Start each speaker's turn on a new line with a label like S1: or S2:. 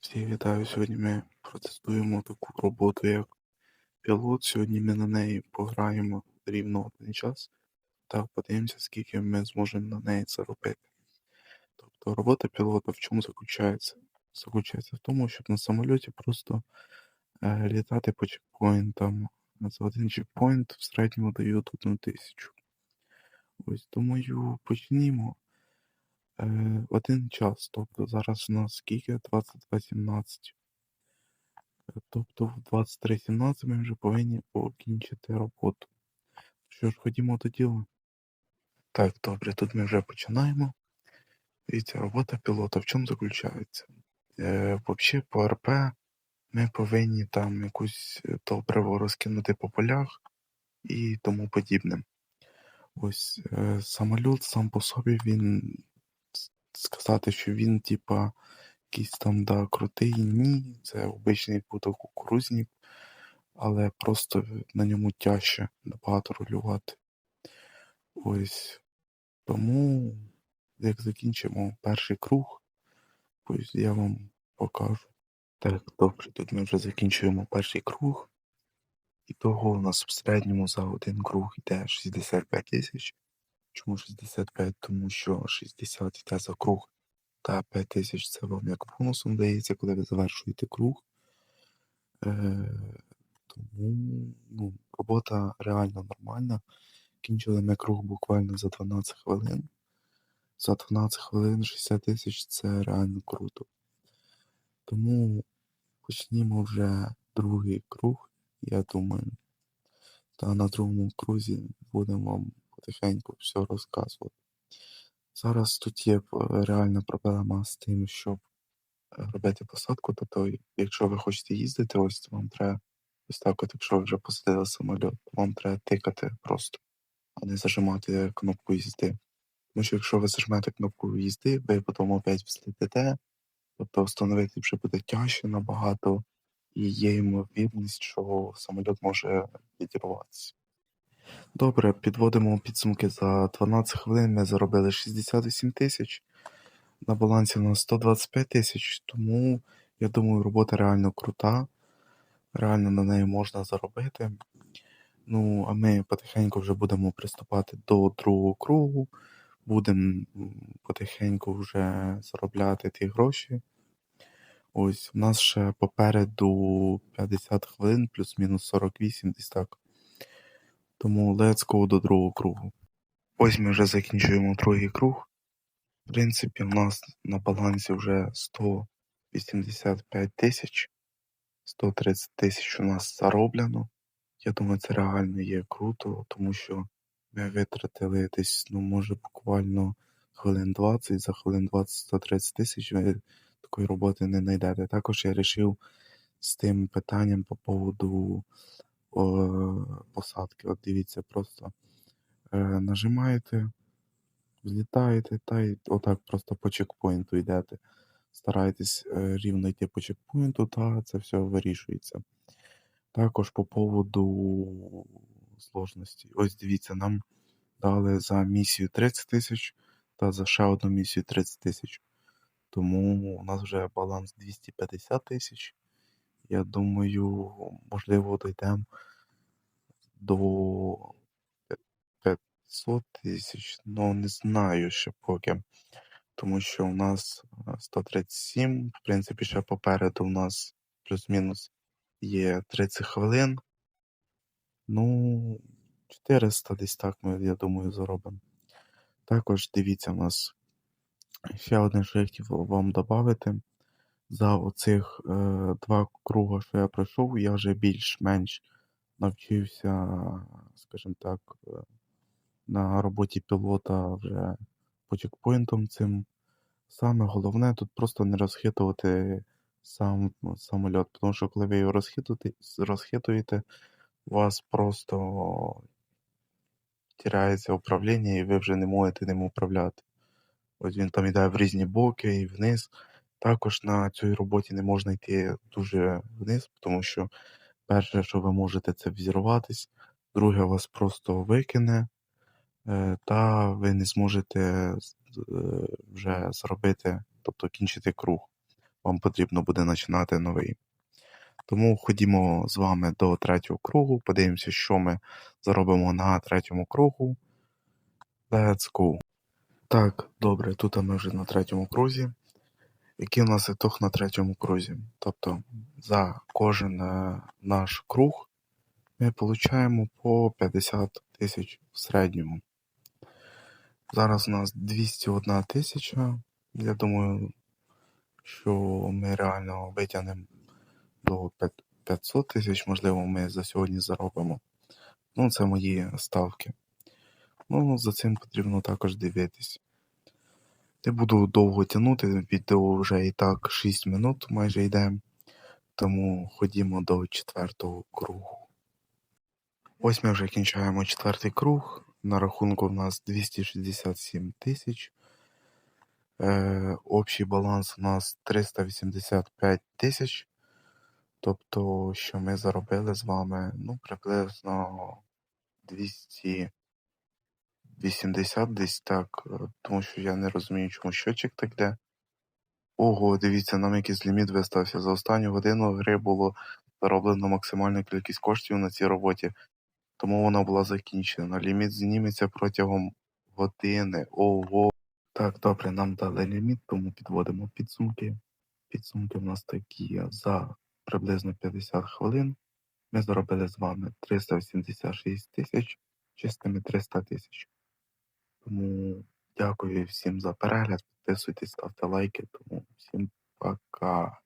S1: Всіх вітаю. Сьогодні ми протестуємо таку роботу, як пілот. Сьогодні ми на неї пограємо рівно один час та подивимося, скільки ми зможемо на неї заробити. Тобто робота пілота в чому заключається? Заключається в тому, щоб на самольоті просто е, літати по чекпоінтам. За один чекпоінт в середньому дають одну тисячу. Ось думаю, почнімо. Е, один час. Тобто зараз у нас скільки? 22.17. Е, Тобто в 23.17 ми вже повинні покінчити роботу. Що ж, ходімо до діла. Так, добре, тут ми вже починаємо. Дивіться, робота пілота в чому заключається? Е, Взагалі, по РП ми повинні там якусь е, топливо розкинути по полях і тому подібне. Ось е, самоліт сам по собі він сказати, що він, типа, якийсь там да, крутий, ні, це обичний буде кукурузник, але просто на ньому тяжче набагато рулювати. Ось тому, як закінчимо перший круг, ось я вам покажу. Так, добре, тут ми вже закінчуємо перший круг. І того у нас в середньому за один круг йде 65 тисяч. Чому 65? Тому що 60 йде за круг, та 5 тисяч це вам як бонусом дається, коли ви завершуєте круг. Е, тому ну, робота реально нормальна. Кінчили ми круг буквально за 12 хвилин. За 12 хвилин 60 тисяч це реально круто. Тому почнімо вже другий круг, я думаю. Та на другому крузі будемо вам потихеньку все розказувати. Зараз тут є е, реальна проблема з тим, щоб е, робити посадку, тобто, якщо ви хочете їздити, ось то вам треба ось так, от, якщо ви вже посадили самоліт, то вам треба тикати просто, а не зажимати кнопку їзди. Тому що якщо ви зажмете кнопку їзди, ви потім опять взлетите, тобто встановити вже буде тяжче набагато, і є ймовірність, що самоліт може відірватися. Добре, підводимо підсумки за 12 хвилин. Ми заробили 68 тисяч. На балансі у нас 125 тисяч, тому я думаю, робота реально крута. Реально на неї можна заробити. Ну, а ми потихеньку вже будемо приступати до другого кругу. Будемо потихеньку вже заробляти ті гроші. Ось, у нас ще попереду 50 хвилин, плюс-мінус 48, десь так. Тому let's go до другого кругу. Ось ми вже закінчуємо другий круг. В принципі, у нас на балансі вже 185 тисяч, 130 тисяч у нас зароблено. Я думаю, це реально є круто, тому що ми витратили десь, ну, може, буквально хвилин 20, за хвилин 20-130 тисяч ви такої роботи не знайдете. Також я вирішив з тим питанням по поводу посадки. От дивіться, просто е, нажимаєте, взлітаєте та й отак просто по чекпоінту йдете. Старайтесь е, рівно йти по чекпоінту, та це все вирішується. Також по поводу сложності. Ось дивіться, нам дали за місію 30 тисяч та за ще одну місію 30 тисяч. Тому у нас вже баланс 250 тисяч. Я думаю, можливо, дійдемо до 500 тисяч, ну не знаю ще поки. Тому що у нас е, 137, в принципі, ще попереду у нас плюс-мінус є 30 хвилин. Ну, 400 десь так ми, я думаю, заробимо. Також дивіться, у нас ще одне, що вам додати. За оцих е, два круги, що я пройшов, я вже більш-менш навчився, скажімо так, е, на роботі пілота вже по чекпоінтам цим. Саме головне тут просто не розхитувати сам ну, самольот, тому що коли ви його розхитуєте, розхитуєте, у вас просто тіряється управління і ви вже не можете ним управляти. Ось він там йде в різні боки і вниз. Також на цій роботі не можна йти дуже вниз, тому що перше, що ви можете, це взірватись, друге вас просто викине, е, та ви не зможете е, вже зробити, тобто кінчити круг. вам потрібно буде починати новий. Тому ходімо з вами до третього кругу, подивимося, що ми заробимо на третьому кругу. Let's go. Так, добре, тут ми вже на третьому крузі. Який у нас ітог на третьому крузі? Тобто за кожен е, наш круг ми отримуємо по 50 тисяч в середньому. Зараз у нас 201 тисяча. Я думаю, що ми реально витягнемо до 500 тисяч, можливо, ми за сьогодні заробимо. Ну, це мої ставки. Ну, за цим потрібно також дивитись. Не буду довго тягнути, відео вже і так 6 минут майже йде. Тому ходімо до четвертого кругу. Ось ми вже кінчаємо четвертий круг. На рахунку в нас 267 тисяч. Е, общий баланс у нас 385 тисяч. Тобто, що ми заробили з вами, ну, приблизно 280 десь так, е, тому що я не розумію, чому щочик так йде. Ого, дивіться, нам якийсь ліміт вистався. За останню годину гри було зароблено максимальну кількість коштів на цій роботі, тому вона була закінчена. Ліміт зніметься протягом години. Ого. Так, добре, нам дали ліміт, тому підводимо підсумки. Підсумки в нас такі за приблизно 50 хвилин. Ми заробили з вами 386 тисяч, чистими 300 тисяч. Тому дякую всім за перегляд. Підписуйтесь, ставте лайки. Тому всім пока.